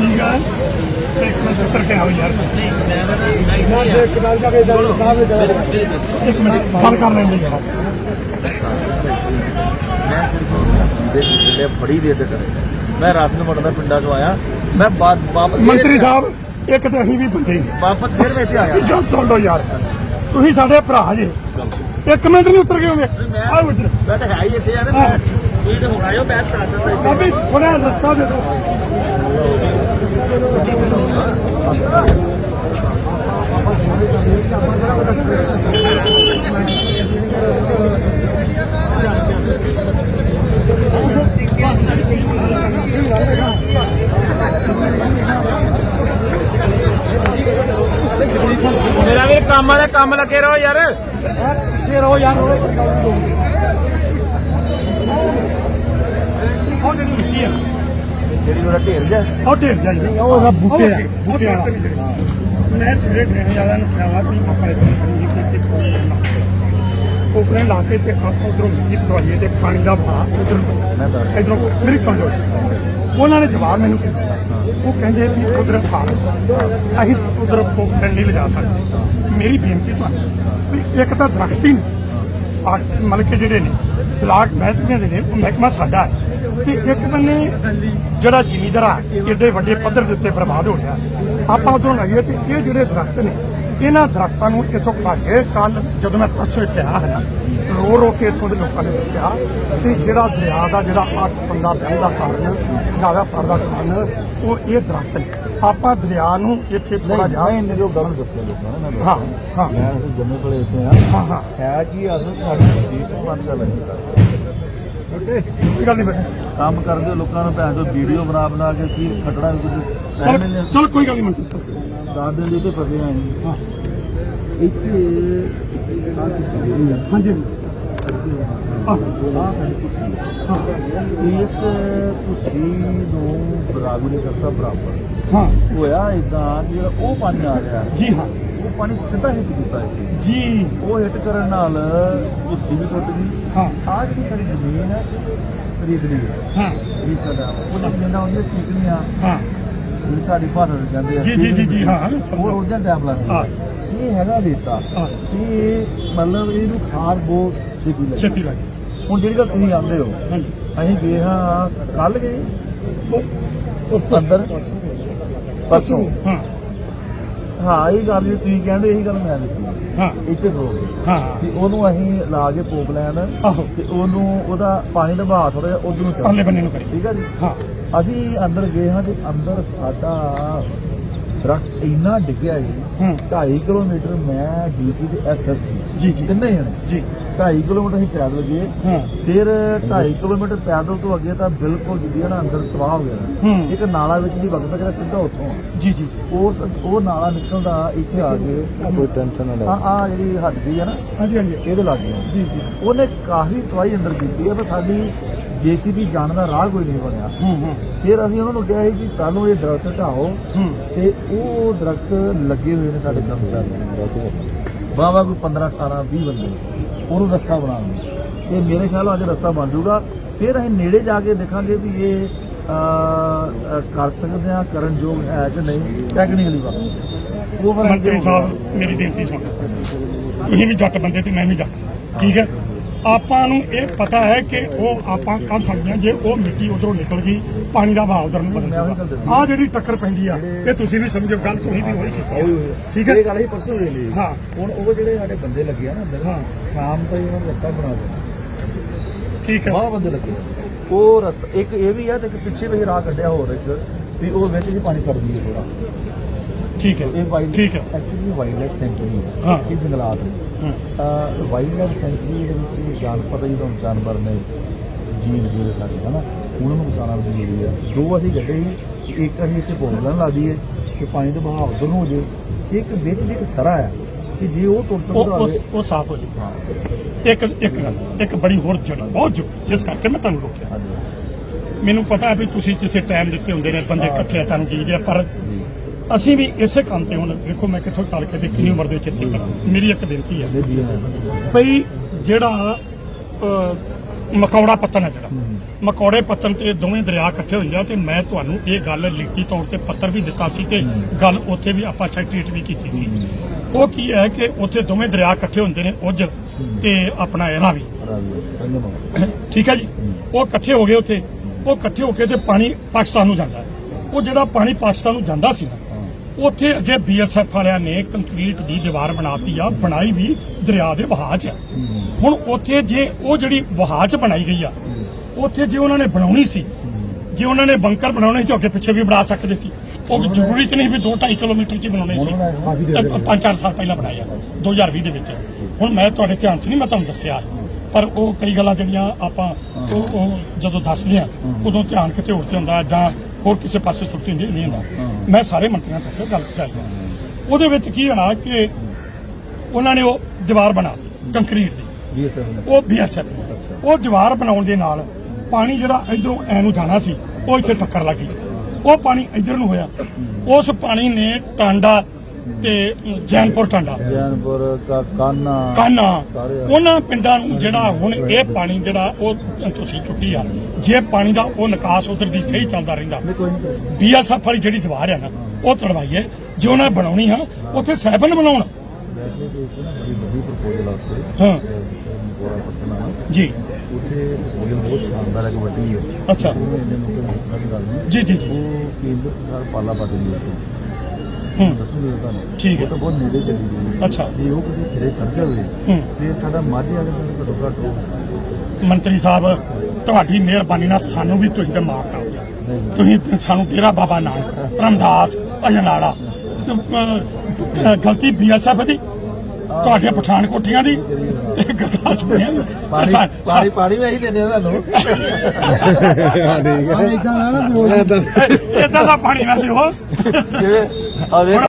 ਠੀਕ ਆ ਇੱਕ ਮਿੰਟ ਉੱਤਰ ਕੇ ਆਓ ਯਾਰ। ਇੱਕ ਗੱਲ ਜਾ ਕੇ ਸਾਹਿਬ ਨੇ ਇੱਕ ਮਿੰਟ। ਗੱਲ ਕਰ ਲੈਂਦੇ ਯਾਰ। ਮੈਂ ਸਿਰਫ ਦੇ ਜਿਹੜੇ ਬੜੀ ਦੇਰ ਤੇ ਕਰੇ। ਮੈਂ ਰਾਸ਼ਨ ਵੰਡਣ ਦਾ ਪਿੰਡਾਂ ਚੋਂ ਆਇਆ ਮੈਂ ਵਾਪਸ ਮੰਤਰੀ ਸਾਹਿਬ ਇੱਕ ਤੇ ਅਸੀਂ ਵੀ ਬੰਦੇ ਹੀ। ਹਾਂ। ਵਾਪਸ ਫਿਰ ਮੈਂ ਇੱਥੇ ਆ ਇਹ ਗਿਆ ਗੱਲ ਸੁਣ ਲਓ ਯਾਰ। ਤੁਸੀਂ ਸਾਡੇ ਭਰਾ ਜੇ। ਇੱਕ ਮਿੰਟ ਨਹੀਂ ਉਤਰ ਕੇ ਆਉਂਦੇ। ਆਓ ਇੱਧਰ। ਮੈਂ ਤਾਂ ਹੈ ਹੀ ਇੱਥੇ ਆ ਤੇ ਮੈਂ ਵੀਡ ਹੁਣ ਆਇਓ ਮੈਂ ਤਾਂ ਦੱਸਦਾ ਇੱਥੇ ਬਾਬੀ ਥੋੜਾ ਰਸਤਾ ਦੇ ਦਿਓ। ਮੇਰਾ ਵੀ ਕੰਮ ਵਾਲੇ ਕੰਮ ਲੱਗੇ ਰਹੋ ਯਾਰ। ਸ਼ੇਰ ਹੋ ਯਾਰ ਉਹ ਜਿਹੜੀ ਮਿੱਟੀ ਆ? ਜਿਹੜੀ ਮੇਰਾ ਢੇਰ ਜਾ ਉਹ ਢੇਰ ਜਾਈ ਉਹ ਰੱਬ ਬੂਟੇ ਆ ਬੂਟੇ ਆ ਮੈਂ ਸਵੇਰੇ ਟ੍ਰੇਨ ਜ਼ਿਆਦਾ ਨੂੰ ਖਾਵਾ ਵੀ ਮੱਕੜੇ ਤੋਂ ਪਾਣੀ ਦੀ ਕੋਈ ਕੋਪਰੇ ਲਾ ਕੇ ਤੇ ਆਪਾਂ ਉਧਰੋਂ ਮਿੱਟੀ ਪਵਾਈਏ ਤੇ ਪਾਣੀ ਦਾ ਵਹਾਅ ਮੈਂ ਉਧਰ ਦੱਸ- ਇਧਰੋਂ ਮੇਰੀ ਸੁਣ ਲਓ ਉਹਨਾਂ ਨੇ ਜਵਾਬ ਮੈਨੂੰ ਦਿੱਤਾ? ਉਹ ਕਹਿੰਦੇ ਵੀ ਉਧਰ ਫਾਰਸ ਅਸੀਂ ਉਧਰ ਕੋਪਰੇ ਨਹੀਂ ਲਿਜਾ ਸਕਦੇ। ਮੇਰੀ ਬੇਨਤੀ ਤੁਹਾਨੂੰ ਵੀ ਇੱਕ ਤਾਂ ਦਰਖਤ ਹੀ ਨਹੀਂ ਆ ਮਤਲਬ ਕਿ ਜਿਹੜੇ ਨੇ ਬਲਾਕ ਮਹਿਕਮੇ ਦੇ ਨੇ ਉਹ ਮਹਿਕਮਾ ਸਾਡਾ ਹੈ। ਤੇ ਇੱਕ ਬੰਨੇ ਜਿਹੜਾ ਜ਼ਿਮੀਂਦਾਰ ਆ ਏਡੇ ਵੱਡੇ ਪੱਧਰ ਦੇ ਉੱਤੇ ਬਰਬਾਦ ਹੋ ਰਿਹਾ। ਆਪਾਂ ਉਧਰੋਂ ਲਾਈਏ ਤੇ ਇਹ ਜਿਹੜੇ ਦਰਖਤ ਨੇ ਇਹਨਾਂ ਦਰਖਤਾਂ ਨੂੰ ਇੱਥੋਂ ਭਾਗੇ ਕੱਲ ਜਦੋਂ ਮੈਂ ਪਰਸੋਂ ਇੱਥੇ ਆਇਆ ਹਾਂ ਰੋ ਰੋ ਕੇ ਇੱਥੋਂ ਦੇ ਲੋਕਾਂ ਨੇ ਦੱਸਿਆ ਕਿ ਜਿਹੜਾ ਦਰਿਆ ਦਾ ਜਿਹੜਾ ਅੱਠ ਪੰਦਾ ਬਹਿਣ ਦਾ ਕਾਰਨ ਜ਼ਿਆਦਾ ਫੜਦਾ ਕਾਰਨ ਉਹ ਇਹ ਦਰਖਤ ਨੇ। ਆਪਾਂ ਦਰਿਆ ਨੂੰ ਇੱਥੇ ਥੋੜਾ ਜਿਹਾ ਮੈਂ ਇਹਨੇ ਜੋ ਗੱਲ ਦੱਸਿਆ ਲੋਕਾਂ ਨੇ ਹਾਂ ਹਾਂ। ਮੈਂ ਜੰਮੇ ਕੋਲੇ ਇੱਥੇ ਆ। ਹਾਂ ਹਾਂ। ਹੈ ਕੀ ਅਸਲ ਸਾਡੀ ਸੀਟ ਬੰਦ ਕਰ ਗੱਲ ਨਹੀਂ ਬੇਟਾ ਕੰਮ ਕਰਦੇ ਲੋਕਾਂ ਨੂੰ ਭੈਣ ਤੋਂ ਵੀਡੀਓ ਬਣਾ ਬਣਾ ਕੇ ਕੀ ਖਟੜਾ ਕੁਝ ਚਲ ਕੋਈ ਗੱਲ ਨਹੀਂ ਮੰਤਰੀ ਸਾਹਿਬ। ਦੇ ਤੇ ਫਸੇ ਆਂ ਹਾਂ। ਇੱਥੇ ਹਾਂਜੀ ਇਸ ਕੁਸੀ ਨੂੰ ਬਰਾਬਰੀ ਕਰਤਾ ਬਰਾਬਰ। ਹਾਂ। ਹੋਇਆ ਇਦਾਂ ਜਿਹੜਾ ਉਹ ਪਾਣੀ ਆ ਰਿਹਾ। ਜੀ ਹਾਂ। ਉਹ ਪਾਣੀ ਸਿੱਧਾ ਹਿੱਟ ਕੀਤਾ ਇੱਥੇ ਜੀ। ਉਹ ਹਿੱਟ ਕਰਨ ਨਾਲ ਕੁਸੀ ਵੀ ਟੁੱਟ ਗਈ ਹਾਂ। ਆਹ ਜਿਹੜੀ ਸਾਡੀ ਜ਼ਮੀਨ ਹੈ ਖਰੀਦ ਲਈ ਹੈ। ਹਾਂ। ਇਹ ਸਾਡਾ ਉਹ ਜਿੰਨਾ ਉਹਦੀਆਂ ਚੀਕਣੀਆਂ ਹਾਂ। ਇਹ ਸਾਡੀ ਭਾਰਤ ਜਾਂਦੇ ਆ। ਜੀ, ਜੀ, ਜੀ, ਜੀ, ਹਾਂ। ਉਹ ਉਹਦਾ ਟਾਈਮ ਲੱਗਦਾ ਹਾਂ। ਇਹ ਹੈਗਾ ਰੇਤਾ। ਹਾਂ। ਇਹ ਮਤਲਬ ਇਹਨੂੰ ਖਾਰ ਬਹੁਤ ਛੇਤੀ ਲੱਗਦੀ ਛੇਤੀ ਲੱਗ। ਹੁਣ ਜਿਹੜੀ ਗੱਲ ਤੁਸੀਂ ਆਉਂਦੇ ਹੋ ਹਾਂਜੀ। ਅਸੀਂ ਗਏ ਹਾਂ ਕੱਲ ਗਏ। ਉਹ ਅੰਦਰ। ਪਰਸੋਂ। ਹਾਂ। ਹਾਂ ਇਹ ਗੱਲ ਜਿਹੜੀ ਤੁਸੀਂ ਕਹਿੰਦੇ ਇਹੀ ਗੱਲ ਮੈਂ ਦੱਸੀ। ਹਾਂ। ਇੱਥੇ ਰੋਕ ਹਾਂ। ਤੇ ਉਹਨੂੰ ਅਸੀਂ ਲਾ ਕੇ ਪੋਪ ਲੈਣ। ਆਹੋ। ਤੇ ਉਹਨੂੰ ਉਹਦਾ ਪਾਣੀ ਦਾ ਵਹਾਅ ਥੋੜਾ ਜਿਹਾ ਉਧਰ ਨੂੰ ਪਰਲੇ ਚੱਲ ਬੰਨੇ ਨੂੰ ਕਰੀ। ਠੀਕ ਹੈ ਜੀ? ਹਾਂ। ਅਸੀਂ ਅੰਦਰ ਗਏ ਹਾਂ ਤੇ ਅੰਦਰ ਸਾਡਾ ਦਰਖਤ ਇੰਨਾ ਡਿੱਗਿਆ ਜੀ ਹੂੰ। 2.5 ਕਿਲੋਮੀਟਰ ਮੈਂ ਡੀਸੀ ਤੇ ਐਸਐਸ ਜੀ ਜੀ। ਤਿੰਨੇ ਜਣੇ। ਜੀ। 2.5 ਕਿਲੋਮੀਟਰ ਅਸੀਂ ਪੈਦਲ ਗਏ। ਫਿਰ 2.5 ਕਿਲੋਮੀਟਰ ਪੈਦਲ ਤੋਂ ਅੱਗੇ ਤਾਂ ਬਿਲਕੁਲ ਜਿੱਦੀ ਨਾ ਅੰਦਰ ਤਬਾਹ ਹੋ ਗਿਆ। ਇੱਕ ਨਾਲਾ ਵਿੱਚ ਦੀ ਵਗਦਾ ਜਿਹੜਾ ਸਿੱਧਾ ਉੱਥੋਂ। ਜੀ ਜੀ ਉਸ ਉਹ ਨਾਲਾ ਨਿਕਲਦਾ ਇੱਥੇ ਆ ਕੇ ਕੋਈ ਟੈਨਸ਼ਨ ਨਾ ਆ ਆ ਜਿਹੜੀ ਹੱਦ ਗਈ ਹੈ ਨਾ ਹਾਂਜੀ ਹਾਂਜੀ। ਇਹਦੇ ਲੱਗ ਗਿਆ। ਜੀ ਜੀ। ਉਹਨੇ ਕਾਫੀ ਤਵਾਈ ਅੰਦਰ ਕੀਤੀ ਹੈ ਪਰ ਸਾਡੀ ਜੀਸੀਬੀ ਜਾਣ ਦਾ ਰਾਹ ਕੋਈ ਨਹੀਂ ਬਣਿਆ। ਹੂੰ ਹੂੰ। ਫਿਰ ਅਸੀਂ ਉਹਨਾਂ ਨੂੰ ਕਿਹਾ ਸੀ ਕਿ ਸਾਨੂੰ ਇਹ ਦਰਖਤ ਢਾਓ ਤੇ ਉਹ ਦਰਖਤ ਲੱਗੇ ਹੋਏ ਨੇ ਸਾਡੇ ਕਰਮਚਾਰੀ ਵਾਵਾ ਕੋਈ 15 18 20 ਬੰਦੇ। ਉਹਨੂੰ ਰਸਤਾ ਬਣਾਉਣਾ। ਤੇ ਮੇਰੇ ਖਿਆਲ ਅੱਜ ਰਸਤਾ ਬਣ ਜਾਊਗਾ। ਫਿਰ ਅਸੀਂ ਨੇੜੇ ਜਾ ਕੇ ਦੇਖਾਂਗੇ ਵੀ ਇਹ ਕਰ ਸਕਦੇ ਆ ਕਰਨ ਯੋਗ ਹੈ ਕਿ ਨਹੀਂ। ਟੈਕਨੀਕਲੀ ਵਾ ਉਹ ਮੰਤਰੀ ਸਾਹਿਬ ਮੇਰੀ ਬੇਨਤੀ ਸੁਣ। ਤੁਸੀਂ ਵੀ ਜੱਟ ਬੰਦੇ ਤੇ ਮੈਂ ਵੀ ਜੱਟ। ਠੀਕ ਹੈ? ਆਪਾਂ ਨੂੰ ਇਹ ਪਤਾ ਹੈ ਕਿ ਉਹ ਆਪਾਂ ਕਰ ਸਕਦੇ ਹਾਂ ਜੇ ਉਹ ਮਿੱਟੀ ਉਧਰੋਂ ਨਿਕਲ ਗਈ ਪਾਣੀ ਦਾ ਵਹਾਅ ਉਧਰ ਨੂੰ ਬਦਲ ਦੱਸੀ। ਆ ਜਿਹੜੀ ਟੱਕਰ ਪੈਂਦੀ ਆ ਇਹ ਤੁਸੀਂ ਵੀ ਸਮਝੋ ਗੱਲ ਤੁਸੀਂ ਵੀ ਹੋਈ ਕੀਤੀ। ਠੀਕ ਹੈ ਇਹ ਗੱਲ ਹੀ ਪਰਸੋਂ ਦੇ ਲਈ ਹਾਂ ਹੁਣ ਉਹ ਜਿਹੜੇ ਸਾਡੇ ਬੰਦੇ ਲੱਗੇ ਆ ਨਾ। ਸ਼ਾਮ ਤਾਈਂ ਉਹਨਾਂ ਨੂੰ ਰਸਤਾ ਬਣਾ ਦੇਣਾ ਠੀਕ ਹੈ ਬਾਹਰ ਬੰਦੇ ਲੱਗੇ। ਉਹ ਰਸਤਾ ਇੱਕ ਇਹ ਵੀ ਆ ਤੇ ਇੱਕ ਪਿੱਛੇ ਵੀ ਰਾਹ ਕੱਢਿਆ ਹੋਰ ਇੱਕ ਵੀ ਉਹ ਵਿੱਚ ਵੀ ਪਾਣੀ ਛੱਡਦੀ ਹੈ ਥੋੜਾ ਠੀਕ ਹੈ ਇਹ ਵਾਈਲਡ ਠੀਕ ਹੈ। ਐਕਚੁਅਲੀ ਵਾਈਲਡ ਲਾਈਫ ਸੈਂਚੁਰੀ ਹੈ। ਹਾਂ। ਇਹ ਜੰਗਲਾਤ ਨੇ। ਹਾਂ। ਵਾਈਲਡ ਲਾਈਫ ਸੈਂਚੁਰੀ ਦੇ ਵਿੱਚ ਜਾਨਵਰ ਜਦੋਂ ਜਾਨਵਰ ਨੇ ਜੀਵ ਜਿਹੜੇ ਸਾਡੇ ਹਨਾ? ਉਹਨਾਂ ਨੂੰ ਬਚਾਉਣਾ ਵੀ ਜ਼ਰੂਰੀ ਹੈ। ਦੋ ਅਸੀਂ ਗੱਡੇ ਸੀ ਇੱਕ ਅਸੀਂ ਇੱਥੇ ਬੋਲਣ ਲਾ ਦਈਏ ਕਿ ਪਾਣੀ ਦਾ ਬਹਾਅ ਉਧਰ ਨੂੰ ਹੋ ਜੇ ਇੱਕ ਵਿੱਚ ਦੀ ਇੱਕ ਸਰਾ ਹੈ ਕਿ ਜੇ ਉਹ ਟੁੱਟ ਸਕਦਾ ਉਹ ਹੋਵੇ ਉਹ ਸਾਫ਼ ਹੋ ਜਾਏ। ਇੱਕ ਇੱਕ ਗੱਲ ਇੱਕ ਬੜੀ ਹੋਰ ਜੜ ਬਹੁਤ ਜੋ ਜਿਸ ਕਰਕੇ ਮੈਂ ਤੁਹਾਨੂੰ ਰੋਕਿਆ। ਮੈਨੂੰ ਪਤਾ ਹੈ ਵੀ ਤੁਸੀਂ ਜਿੱਥੇ ਟਾਈਮ ਦਿੱਤੇ ਹੁੰਦੇ ਨੇ ਬੰਦੇ ਇਕੱਠੇ ਤੁਹਾਨੂੰ ਕੀ ਪਰ ਅਸੀਂ ਵੀ ਇਸੇ ਕੰਮ ਤੇ ਹੁਣ ਦੇਖੋ ਮੈਂ ਕਿੱਥੋਂ ਚੱਲ ਕੇ ਤੇ ਕਿੰਨੀ ਉਮਰ ਦੇ ਵਿੱਚ ਇੱਥੇ ਖੜਾ। ਮੇਰੀ ਇੱਕ ਬੇਨਤੀ ਹੈ ਭਈ ਜਿਹੜਾ ਮਕੌੜਾ ਪੱਤਨ ਹੈ ਜਿਹੜਾ ਮਕੌੜੇ ਪੱਤਨ ਤੇ ਦੋਵੇਂ ਦਰਿਆ ਇਕੱਠੇ ਹੋਏ ਆ ਤੇ ਮੈਂ ਤੁਹਾਨੂੰ ਇਹ ਗੱਲ ਲਿਖਤੀ ਤੌਰ ਤੇ ਪੱਤਰ ਵੀ ਦਿੱਤਾ ਸੀ ਤੇ ਗੱਲ ਉੱਥੇ ਵੀ ਆਪਾਂ ਸੈਕਟਰੀਟ ਵੀ ਕੀਤੀ ਸੀ। ਉਹ ਕੀ ਹੈ ਕਿ ਉੱਥੇ ਦੋਵੇਂ ਦਰਿਆ ਇਕੱਠੇ ਹੁੰਦੇ ਨੇ ਉਜ ਤੇ ਆਪਣਾ ਇਹਰਾ ਵੀ। ਠੀਕ ਹੈ ਜੀ? ਉਹ ਇਕੱਠੇ ਹੋ ਗਏ ਉੱਥੇ। ਉਹ ਇਕੱਠੇ ਹੋ ਕੇ ਤੇ ਪਾਣੀ ਪਾਕਿਸਤਾਨ ਨੂੰ ਜਾਂਦਾ। ਉਹ ਜਿਹੜਾ ਪਾਣੀ ਪਾਕਿਸਤਾਨ ਨੂੰ ਜਾਂਦਾ ਸੀ ਨਾ ਉੱਥੇ ਅੱਗੇ ਬੀਐਸਐਫ ਵਾਲਿਆਂ ਨੇ ਕੰਕਰੀਟ ਦੀ ਦੀਵਾਰ ਬਣਾਤੀ ਆ ਬਣਾਈ ਵੀ ਦਰਿਆ ਦੇ ਵਹਾਅ 'ਚ। ਹੁਣ ਉੱਥੇ ਜੇ ਉਹ ਜਿਹੜੀ ਵਹਾਅ 'ਚ ਬਣਾਈ ਗਈ ਆ ਉੱਥੇ ਜੇ ਉਹਨਾਂ ਨੇ ਬਣਾਉਣੀ ਸੀ ਜੇ ਉਹਨਾਂ ਨੇ ਬੰਕਰ ਬਣਾਉਣੇ ਸੀ ਤਾਂ ਅੱਗੇ ਪਿੱਛੇ ਵੀ ਬਣਾ ਸਕਦੇ ਸੀ। ਉਹ ਜ਼ਰੂਰੀ ਤੇ ਨਹੀਂ ਵੀ 2.5 ਕਿਲੋਮੀਟਰ 'ਚ ਬਣਾਉਣੇ ਸੀ। ਤੇ ਪੰਜ ਚਾਰ ਸਾਲ ਪਹਿਲਾਂ ਬਣਾਇਆ 2020 ਦੇ ਵਿੱਚ। ਹੁਣ ਮੈਂ ਤੁਹਾਡੇ ਧਿਆਨ 'ਚ ਨਹੀਂ ਮੈਂ ਤੁਹਾਨੂੰ ਦੱਸਿਆ। ਪਰ ਉਹ ਕਈ ਗੱਲਾਂ ਜਿਹੜੀਆਂ ਆਪਾਂ ਉਹ ਜਦੋਂ ਦੱਸਦੇ ਆ ਉਦੋਂ ਧਿਆਨ ਕਿਤੇ ਹੋਰ ਤੇ ਹੁੰਦਾ ਜਾਂ ਹੋਰ ਕਿਸੇ ਪਾਸੇ ਸੁੱਟੀ ਹੁੰਦੀ ਨਹੀਂ ਹੁੰਦਾ। ਮੈਂ ਸਾਰੇ ਮੰਤਰੀਆਂ ਤੱਕ ਗੱਲ ਹੈ। ਉਹਦੇ ਵਿੱਚ ਕੀ ਹੋਣਾ ਕਿ ਉਹਨਾਂ ਨੇ ਉਹ ਦੀਵਾਰ ਬਣਾ ਦਿੱਤੀ ਕੰਕਰੀਟ ਦੀ। ਉਹ ਬੀਐਸਐਫ ਉਹ ਦੀਵਾਰ ਬਣਾਉਣ ਦੇ ਨਾਲ ਪਾਣੀ ਜਿਹੜਾ ਇਧਰੋਂ ਐ ਨੂੰ ਜਾਣਾ ਸੀ ਉਹ ਇੱਥੇ ਟੱਕਰ ਲੱਗੀ ਉਹ ਪਾਣੀ ਇਧਰ ਨੂੰ ਹੋਇਆ। ਉਸ ਪਾਣੀ ਨੇ ਟਾਂਡਾ ਤੇ ਜੈਨਪੁਰ ਟਾਂਡਾ ਜੈਨਪੁਰ ਕਾ ਕਾਨਾ। ਕਾਨਾ। ਉਹਨਾਂ ਪਿੰਡਾਂ ਨੂੰ ਜਿਹੜਾ ਹੁਣ ਇਹ ਪਾਣੀ ਜਿਹੜਾ ਉਹ ਤੁਸੀਂ ਚੁੱਕੀ ਆ ਜੇ ਪਾਣੀ ਦਾ ਉਹ ਨਿਕਾਸ ਉਧਰ ਦੀ ਸਹੀ ਚੱਲਦਾ ਰਹਿੰਦਾ ਬੀਐਸਐਫ ਵਾਲੀ ਜਿਹੜੀ ਦੀਵਾਰ ਆ ਨਾ ਉਹ ਤੜਵਾਈਏ। ਜੇ ਉਹਨਾਂ ਬਣਾਉਣੀ ਆ ਉੱਥੇ ਸੈਬਨ ਬਣਾਉਣ। ਹਾਂ। ਜੀ। ਉੱਥੇ ਬਹੁਤ ਸ਼ਾਨਦਾਰ ਹੈ ਕਿ ਵੱਡੀ ਹੈ ਅੱਛਾ। ਜੀ ਜੀ ਜੀ। ਉਹ ਕੇਂਦਰ ਸਰਕਾਰ ਪਾਲਾ ਹੈ ਹੂੰ ਦੱਸੂਗੇ ਤੁਹਾਨੂੰ ਠੀਕ ਹੈ। ਉਹ ਤਾਂ ਬਹੁਤ ਨੇੜੇ ਚਲੀ ਗਈ। ਅੱਛਾ। ਜੇ ਉਹ ਕਿਸੇ ਸਿਰੇ ਚੜ ਜਾਵੇ ਹੂੰ। ਤੇ ਸਾਡਾ ਮਾਝੇ ਵਾਲੇ ਨੂੰ ਘੱਟੋ ਘੱਟ ਉਹ ਮੰਤਰੀ ਸਾਹਿਬ ਤੁਹਾਡੀ ਮਿਹਰਬਾਨੀ ਨਾਲ ਸਾਨੂੰ ਵੀ ਤੁਸੀਂ ਤੇ ਮਾਰਤਾ ਤੁਸੀਂ ਸਾਨੂੰ ਡੇਰਾ ਬਾਬਾ ਨਾਨਕ ਰਮਦਾਸ ਅਜਨਾਲਾ ਤੇ, ਅਹ, ਗਲਤੀ ਬੀਐਸਐਫ ਦੀ ਤੁਹਾਡੀਆਂ ਪਠਾਨਕੋਟੀਆਂ ਦੀ ਤੇ ਦੀ। ਪਾਣੀ ਸਾ- ਪਾਣੀ ਪਾਣੀ ਮੈਂ ਹੀ ਦਿੰਦੇ ਆ ਤੁਹਾਨੂੰ। ਦਾ ਪਾਣੀ ਨਾ ਦਿਓ। ਆ ਵੇਖ